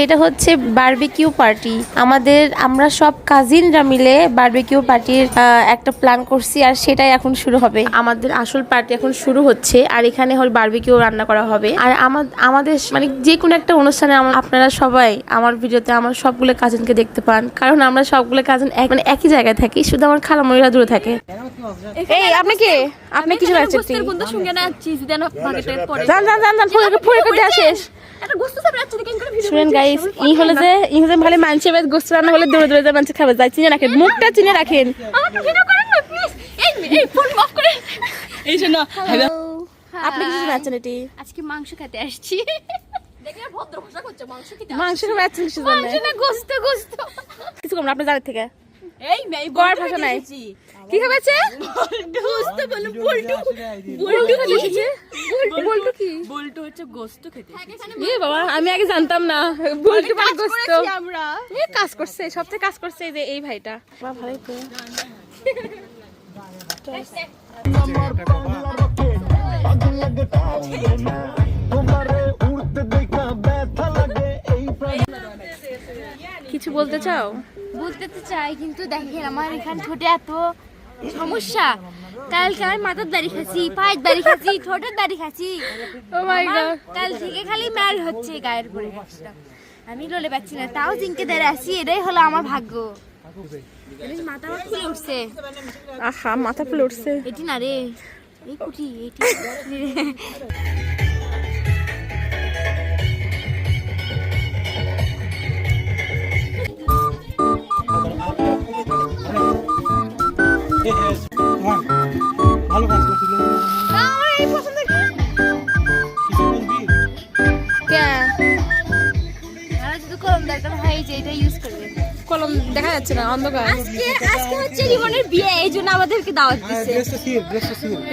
সেটা হচ্ছে barbecue party আমাদের আমরা সব কাজিনরা মিলে বারবিকিউ পার্টির একটা প্ল্যান করছি আর সেটাই এখন শুরু হবে। আমাদের আসল পার্টি এখন শুরু হচ্ছে আর এখানে হল বারবিকিউ রান্না করা হবে। আর আমা- আমাদের মানে যে কোনো একটা অনুষ্ঠানে আমার- আপনারা সবাই আমার ভিডিওতে আমার সবগুলো কাজিনকে দেখতে পান। কারণ আমরা সবগুলো কাজিন মানে একই জায়গায় থাকি শুধু আমার খালামণিরা দূরে থাকে। এই আপনি কে? আপনি কিছু লাগছে গোস্তের গন্ধ শুনে না চিজ দেন মার্কেটের পরে জান জান জান জান পুরো পুরো করে দেওয়া শেষ শুনেন গাইস ই হলো যে ই হলো ভালো মানছে বেদ গোস্ত রান্না হলে দৌড়ে দৌড়ে মানুষ খাবে যাই চিনে রাখেন মুখটা চিনে রাখেন। আমাকে ভিডিও করেন না প্লিজ এই এই ফোন অফ করে। এই যে না আপনি কিছু এটি? আজকে মাংস খেতে আসছি। মাংস খেতে মাংস কিছু না গোস্ত গোস্ত। কিছু কম আপনার জানেন থেকে। এই মেয়ে গড় ভাষা নাই। কি খাবেছে গোস্ত বলো বল্টু বল্টু বল্টু কি? বল্টু হচ্ছে গোস্ত খেতে এ বাবা আমি আগে জানতাম না। বল্টু মানে গোস্ত। আমরা। এ কাজ করছে সবচেয়ে কাজ করছে এই যে এই ভাইটা। বাহ ভালোই তো। কিছু বলতে চাও? বলতে তো চাই কিন্তু দেখেন আমার এখানে ঠোঁটে এত সমস্যা। কালকে আমি মাথার দাড়ি খাচ্ছি পায়ের দাড়ি খাচ্ছি ঠোঁটের দাড়ি খাচ্ছি গড কাল থেকে খালি ম্যাল হচ্ছে গায়ের পরে আমি ললে পাচ্ছি না তাও জিনকে দাঁড়িয়ে আছি এটাই হলো আমার ভাগ্য। মাথা খুলে উঠছে। আহা মাথা ফুলে উঠছে। এটি না রে এই কুটি এটি। এই যে এটা ইউজ করবে কলম দেখা যাচ্ছে না অন্ধকার। আজকে আজকে হচ্ছে রিমনের বিয়ে এই জন্য আমাদেরকে দাওয়াত হ্যাঁ দিছে।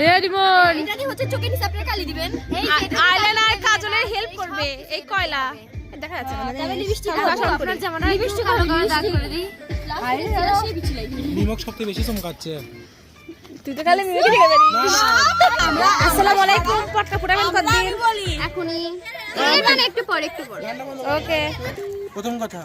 এ রিমন এটা হচ্ছে চোখের নিচে আপনি কালি দিবেন। এই আইলাইনার কাজলের হেল্প করবে এই কয়লা। দেখা যাচ্ছে না তবে লিপস্টিক সামনে আলাদা আসন আপনার করি। জামাটা লিপস্টিক আলাদা দাগ করে দিই। নিমক সবথেকে বেশি চমকাচ্ছে। তুই তো খালি মিউজিক দিকে পারিস আসসালামু আলাইকুম পটকা ফুটাবেন কতদিন? এখনই। এই মানে একটু পরে একটু পরে। ওকে প্রথম কথা।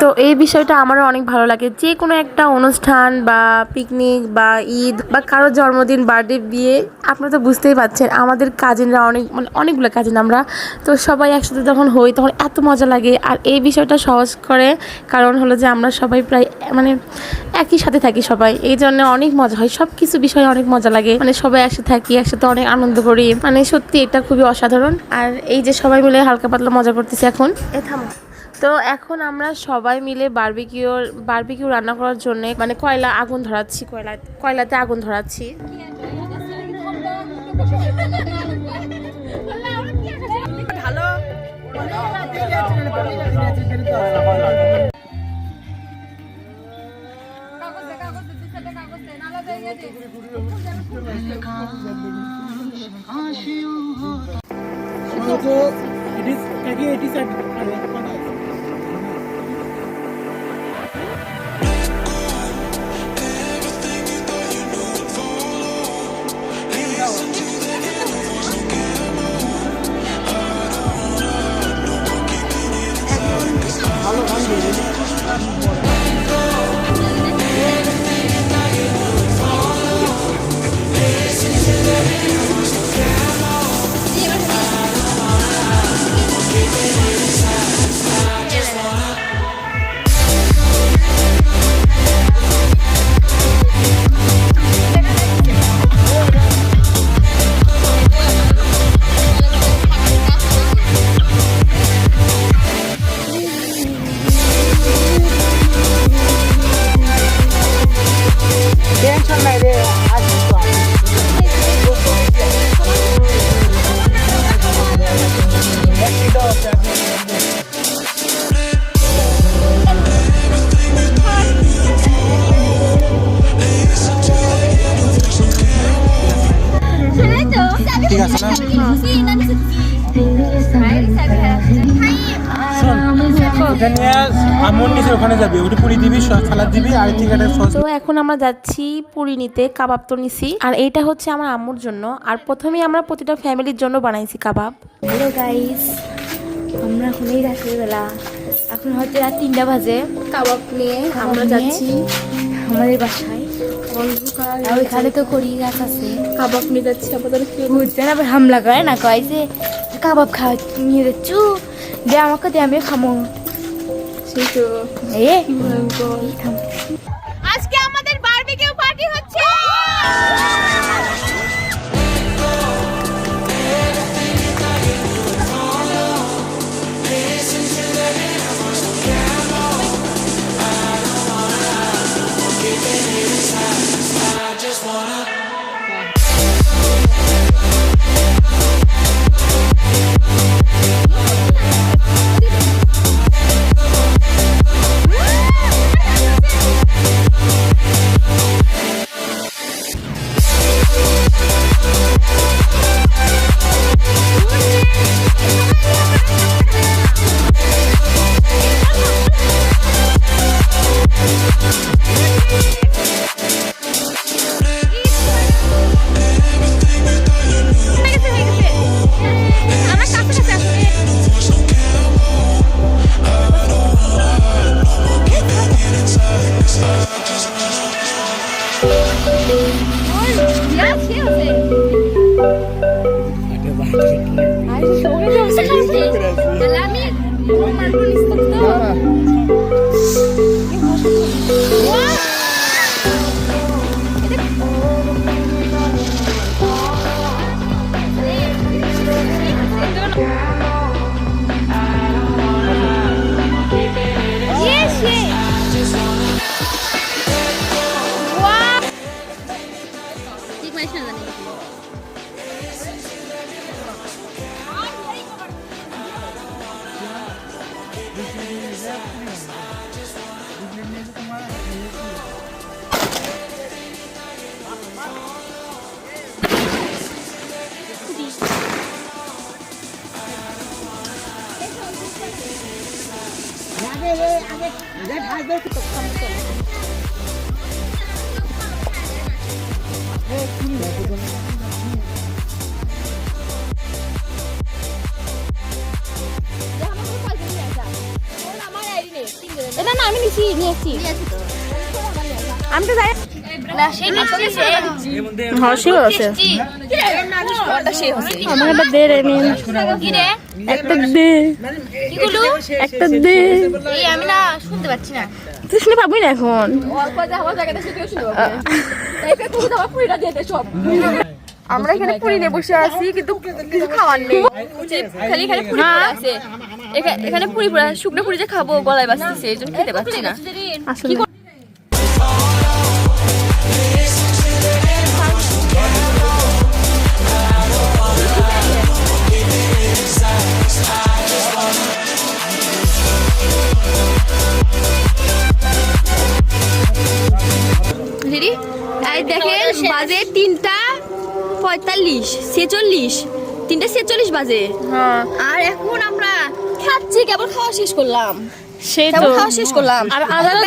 তো এই বিষয়টা আমারও অনেক ভালো লাগে। যে কোনো একটা অনুষ্ঠান বা পিকনিক বা ঈদ বা কারও জন্মদিন বার্থডে বিয়ে আপনারা তো বুঝতেই পারছেন আমাদের কাজিনরা অনেক মানে অনেকগুলো কাজিন আমরা। তো সবাই একসাথে যখন হই তখন এত মজা লাগে। আর এই বিষয়টা সহজ করে কারণ হলো যে আমরা সবাই প্রায় মানে একই সাথে থাকি সবাই। এই জন্য অনেক মজা হয়। সব কিছু বিষয়ে অনেক মজা লাগে। মানে সবাই একসাথে থাকি একসাথে অনেক আনন্দ করি। মানে সত্যি এটা খুবই অসাধারণ। আর এই যে সবাই মিলে হালকা পাতলা মজা করতেছি এখন। এ থামো। তো এখন আমরা সবাই মিলে বারবিকিউর বারবিকিউ রান্না করার জন্য মানে কয়লা আগুন ধরাচ্ছি কয়লা কয়লাতে আগুন ধরাচ্ছি ইজ ঠিক আছে না ঠিক আছে তো এখন আমরা যাচ্ছি পুরী নিতে কাবাব তো নিছি। আর এইটা হচ্ছে আমার আম্মুর জন্য। আর প্রথমেই আমরা প্রতিটা ফ্যামিলির জন্য বানাইছি কাবাব। হ্যালো গাইস আমরা এখন এই রাত্রিবেলা এখন হয়তো রাত তিনটা বাজে। কাবাব নিয়ে আমরা যাচ্ছি। আমাদের বাসায়। অন্ধকার ওইখানে তো করি গাছ আছে। কাবাব নিয়ে যাচ্ছি ঘুরতে আবার হামলা করে না কয় যে কাবাব খাওয়া নিয়ে যাচ্ছু দে আমাকে দে আমি খামো। সেই তো। এ আজকে আমাদের বারবিকিউ পার্টি হচ্ছে! Hadi bak. Ay şöyle bir şey. না না আমি নিছি নিয়েছি আমি তো যাই হ্যাঁ সেও আছে। আমার একটা দে রে নিন। একটা দে। একটা দে। আমি না শুনতে পাচ্ছি না। তুই শুনে পাবি না এখন? আমার পুরিটা দিয়ে দে সব আমরা এখানে পুরি নিয়ে বসে আছি কিন্তু কিছু খাওয়ার নেই। খালি এখানে পুরি আছে। এখা- এখানে পুরি শুকনো পুরি যে খাব গলায় বাজতেছে এই জন্য খেতে পাচ্ছি না। আসলে দিদি এই দেখেন বাজে তিনটা পঁয়তাল্লিশ ছেচল্লিশ। তিনটা ছেচল্লিশ বাজে। হ্যাঁ। আর এখন আমরা খাচ্ছি কেবল খাওয়া শেষ করলাম। সেই তো। খাওয়া শেষ করলাম। আর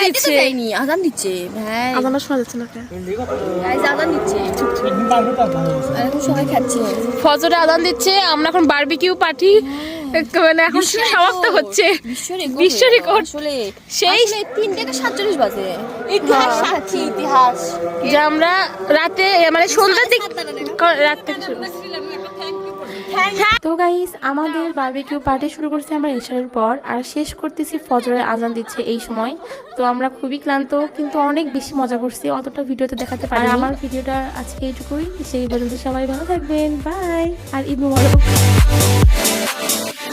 দিচ্ছে। যাইনি আজান দিচ্ছে। ভাই। আদানা শোনা যাচ্ছে না কেন? আজান দিচ্ছে। এখন সবাই খাচ্ছে। ফজরে আদান দিচ্ছে আমরা এখন বারবিকিউ পার্টি মানে এখন সমাপ্ত হচ্ছে। বিশ্ব রেকর্ড সেই সেই তিন থেকে সাতচল্লিশ বাজে। ইতিহাস। সাক্ষী ইতিহাস। যে আমরা রাতে মানে সন্ধ্যার দিক রাত থেকে শুরু। তো গাইস আমাদের বারবিকিউ পার্টি শুরু করছি আমরা এশারের পর আর শেষ করতেছি ফজরের আজান দিচ্ছে এই সময়। তো আমরা খুবই ক্লান্ত কিন্তু অনেক বেশি মজা করছি অতটা ভিডিওতে দেখাতে পারি আমার ভিডিওটা আজকে এইটুকুই। সেই পর্যন্ত সবাই ভালো থাকবেন। বাই আর ঈদ মুবারক। Thank.